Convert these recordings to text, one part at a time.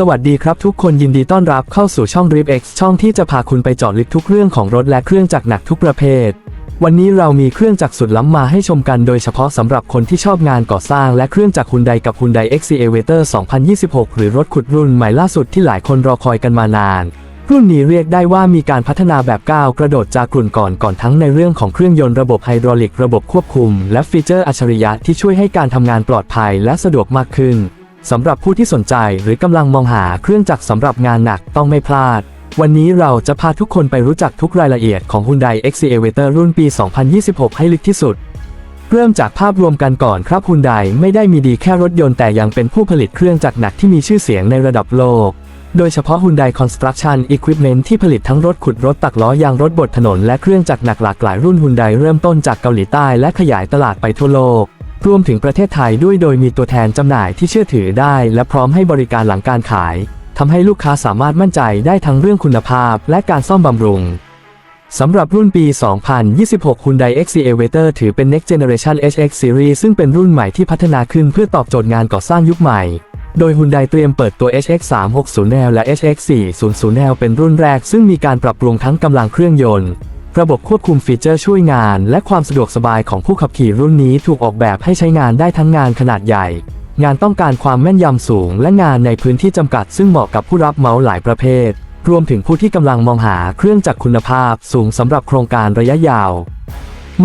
สวัสดีครับทุกคนยินดีต้อนรับเข้าสู่ช่อง r i p X ช่องที่จะพาคุณไปเจาะลึกทุกเรื่องของรถและเครื่องจักรหนักทุกประเภท วันนี้เรามีเครื่องจักรสุดล้ำมาให้ชมกันโดยเฉพาะสำหรับคนที่ชอบงานก่อสร้างและเครื่องจักรฮุนไดกับฮุนได Excavator 2026 หรือรถขุดรุ่นใหม่ล่าสุดที่หลายคนรอคอยกันมานาน รุ่นนี้เรียกได้ว่ามีการพัฒนาแบบก้าวกระโดดจากกลุ่นก่อนก่อนทั้งในเรื่องของเครื่องยนต์ระบบไฮดรอลิกระบบควบคุม และฟีเจอร์อัจฉริยะที่ช่วยให้การทำงานปลอดภัยและสะดวกมากขึ้น สำหรับผู้ที่สนใจหรือกำลังมองหาเครื่องจักรสำหรับงานหนักต้องไม่พลาด วันนี้เราจะพาทุกคนไปรู้จักทุกรายละเอียดของ Hyundai Excavator รุ่นปี 2026 ให้ลึกที่สุด เริ่มจากภาพรวมกันก่อนครับ Hyundai ไม่ได้มีดีแค่รถยนต์แต่ยังเป็นผู้ผลิตเครื่องจักรหนักที่มีชื่อเสียงในระดับโลก โดยเฉพาะ Hyundai Construction Equipment ที่ผลิตทั้งรถขุดรถตักล้อยางรถบดถนนและเครื่องจักรหนักหลากหลายรุ่น Hyundai เริ่มต้นจากเกาหลีใต้และขยายตลาดไปทั่วโลก รวมถึงประเทศไทยด้วยโดยมีตัวแทนจำหน่ายที่เชื่อถือได้ และพร้อมให้บริการหลังการขายทำให้ลูกค้าสามารถมั่นใจได้ทั้งเรื่องคุณภาพและการซ่อมบำรุงสำหรับรุ่นปี 2026 Hyundai Excavator ถือเป็น Next Generation HX Series ซึ่งเป็นรุ่นใหม่ที่พัฒนาขึ้นเพื่อตอบโจทย์งานก่อสร้างยุคใหม่ โดย Hyundai เตรียมเปิดตัว HX 360 L และ HX 400 L เป็นรุ่นแรก ซึ่งมีการปรับปรุงทั้งกำลังเครื่องยนต์ ระบบควบคุมฟีเจอร์ช่วยงาน และความสะดวกสบายของผู้ขับขี่รุ่นนี้ถูกออกแบบให้ใช้งานได้ทั้งงานขนาดใหญ่ งานต้องการความแม่นยำสูง และงานในพื้นที่จำกัด ซึ่งเหมาะกับผู้รับเมาส์หลายประเภท รวมถึงผู้ที่กำลังมองหาเครื่องจักรคุณภาพสูงสำหรับโครงการระยะยาว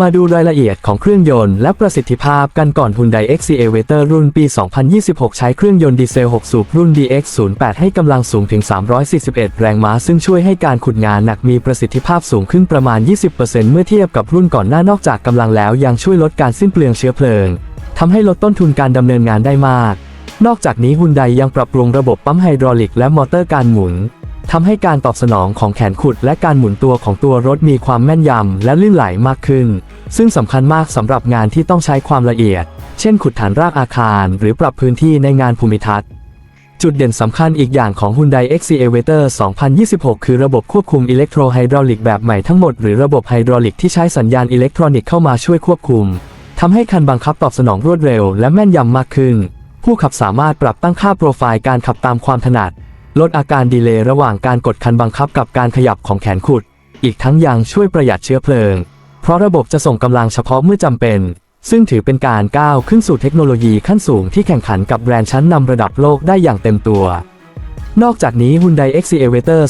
มาดูรายละเอียดของเครื่องยนต์และประสิทธิภาพกันก่อน Hyundai Excavator รุ่นปี 2026 ใช้เครื่องยนต์ดีเซล 6 สูบรุ่น DX08 ให้กำลังสูงถึง 341 แรงม้า ซึ่งช่วยให้การขุดงานหนักมีประสิทธิภาพสูงขึ้นประมาณ 20%เมื่อเทียบกับรุ่นก่อนหน้านอกจากกำลังแล้วยังช่วยลดการสิ้นเปลืองเชื้อเพลิงทำให้ลดต้นทุนการดำเนินงานได้มาก นอกจากนี้ฮุนไดยังปรับปรุงระบบปั๊มไฮดรอลิกและมอเตอร์การหมุน ทำให้การตอบสนองของแขนขุดและการหมุนตัวของตัวรถมีความแม่นยำและลื่นไหลมากขึ้น ซึ่งสำคัญมากสำหรับงานที่ต้องใช้ความละเอียด เช่น ขุดฐานรากอาคาร หรือปรับพื้นที่ในงานภูมิทัศน์ จุดเด่นสำคัญอีกอย่างของ Hyundai Excavator 2026 คือระบบควบคุมอิเล็กโทรไฮดรอลิกแบบใหม่ทั้งหมดหรือระบบไฮดรอลิกที่ใช้สัญญาณอิเล็กทรอนิกส์เข้ามาช่วยควบคุมทำให้คันบังคับตอบสนองรวดเร็วและแม่นยำมากขึ้น ผู้ขับสามารถปรับตั้งค่าโปรไฟล์การขับตามความถนัด ลดอาการดีเลย์ระหว่างการกดคันบังคับกับการขยับของแขนขุด อีกทั้งยังช่วยประหยัดเชื้อเพลิง เพราะระบบจะส่งกำลังเฉพาะเมื่อจำเป็น ซึ่งถือเป็นการก้าวขึ้นสู่เทคโนโลยีขั้นสูงที่แข่งขันกับแบรนด์ชั้นนำระดับโลกได้อย่างเต็มตัวนอกจากนี้ Hyundai Excavator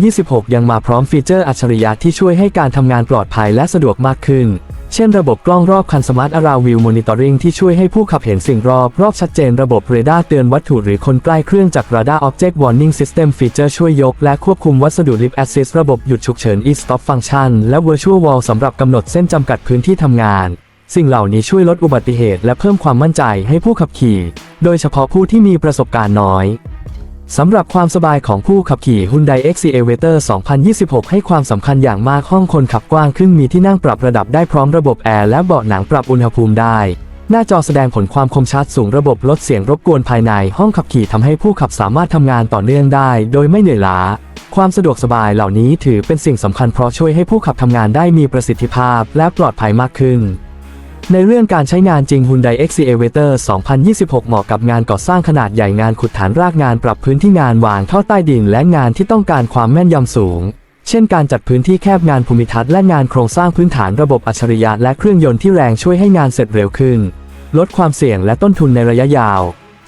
2026 ยังมาพร้อมฟีเจอร์อัจฉริยะที่ช่วยให้การทำงานปลอดภัยและสะดวกมากขึ้น เช่นระบบกล้องรอบคัน Smart Around View Monitoring ที่ช่วยให้ผู้ขับเห็นสิ่งรอบรอบชัดเจนระบบเรดาร์เตือนวัตถุหรือคนใกล้เครื่องจาก Radar Object Warning System ฟีเจอร์ช่วยยกและควบคุมวัสดุ Lift Assist ระบบหยุดฉุกเฉิน e-stop function และ Virtual Wall สำหรับกำหนดเส้นจำกัดพื้นที่ทำงาน สิ่งเหล่านี้ช่วยลดอุบัติเหตุและเพิ่มความมั่นใจให้ผู้ขับขี่ โดยเฉพาะผู้ที่มีประสบการณ์น้อย สำหรับความสบายของผู้ขับขี่ Hyundai Excavator 2026 ให้ความสำคัญอย่างมากห้องคนขับกว้างขึ้นมีที่นั่งปรับระดับได้พร้อมระบบแอร์และเบาะหนังปรับอุณหภูมิได้ หน้าจอแสดงผลความคมชัดสูงระบบลดเสียงรบกวนภายใน ห้องขับขี่ทำให้ผู้ขับสามารถทำงานต่อเนื่องได้ โดยไม่เหนื่อยล้า ความสะดวกสบายเหล่านี้ถือเป็นสิ่งสำคัญเพราะช่วยให้ผู้ขับทำงานได้มีประสิทธิภาพและปลอดภัยมากขึ้น ในเรื่องการใช้งานจริง Hyundai Excavator 2026 เหมาะกับงานก่อสร้างขนาดใหญ่งานขุดฐานรากงานปรับพื้นที่งานวางท่อใต้ดิน และงานที่ต้องการความแม่นยำสูง เช่นการจัดพื้นที่แคบงานภูมิทัศน์และงานโครงสร้างพื้นฐานระบบอัจฉริยะและเครื่องยนต์ที่แรงช่วยให้งานเสร็จเร็วขึ้น ลดความเสี่ยงและต้นทุนในระยะยาว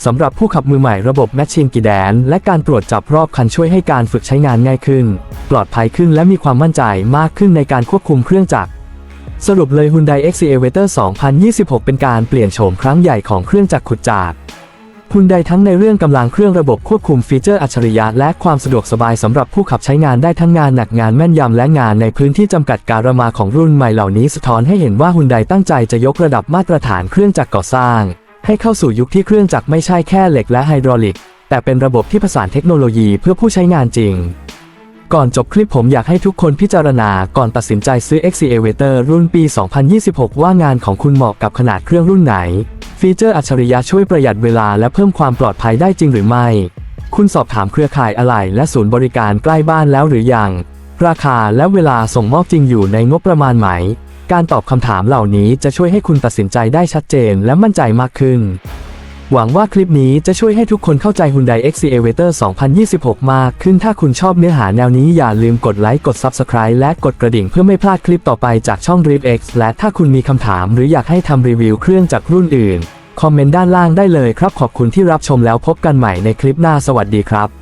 สำหรับผู้ขับมือใหม่ระบบแมชชีนกีแดน และการตรวจจับรอบคันช่วยให้การฝึกใช้งานง่ายขึ้น ปลอดภัยขึ้นและมีความมั่นใจมากขึ้นในการควบคุมเครื่องจักร สรุปเลย Hyundai Excavator 2026 เป็นการเปลี่ยนโฉมครั้งใหญ่ของเครื่องจักรขุดจาก Hyundai ทั้งในเรื่องกำลังเครื่องระบบควบคุมฟีเจอร์อัจฉริยะและความสะดวกสบายสำหรับผู้ขับใช้งานได้ทั้งงานหนักงานแม่นยำและงานในพื้นที่จำกัดการมาของรุ่นใหม่เหล่านี้สะท้อนให้เห็นว่า Hyundai ตั้งใจจะยกระดับมาตรฐานเครื่องจักรก่อสร้าง ให้เข้าสู่ยุคที่เครื่องจักรไม่ใช่แค่เหล็กและไฮดรอลิก แต่เป็นระบบที่ผสานเทคโนโลยีเพื่อผู้ใช้งานจริง ก่อนจบคลิปผมอยากให้ทุกคนพิจารณาก่อนตัดสินใจซื้อ Excavator รุ่นปี 2026 ว่างานของคุณเหมาะกับขนาดเครื่องรุ่นไหน ฟีเจอร์อัจฉริยะช่วยประหยัดเวลาและเพิ่มความปลอดภัยได้จริงหรือไม่ คุณสอบถามเครือข่ายอะไหล่และศูนย์บริการใกล้บ้านแล้วหรือยัง ราคาและเวลาส่งมอบจริงอยู่ในงบประมาณไหม การตอบคำถามเหล่านี้จะช่วยให้คุณตัดสินใจได้ชัดเจนและมั่นใจมากขึ้น หวังว่าคลิปนี้จะช่วยให้ทุกคนเข้าใจ Hyundai Excavator 2026 มากขึ้น ถ้าคุณชอบเนื้อหาแนวนี้อย่าลืมกดไลค์ กด Subscribe และกดกระดิ่งเพื่อไม่พลาดคลิปต่อไปจากช่อง Drip X และถ้าคุณมีคำถาม หรืออยากให้ทำรีวิวเครื่องจากรุ่นอื่น คอมเมนต์ด้านล่างได้เลยครับ ขอบคุณที่รับชมแล้วพบกันใหม่ในคลิปหน้า สวัสดีครับ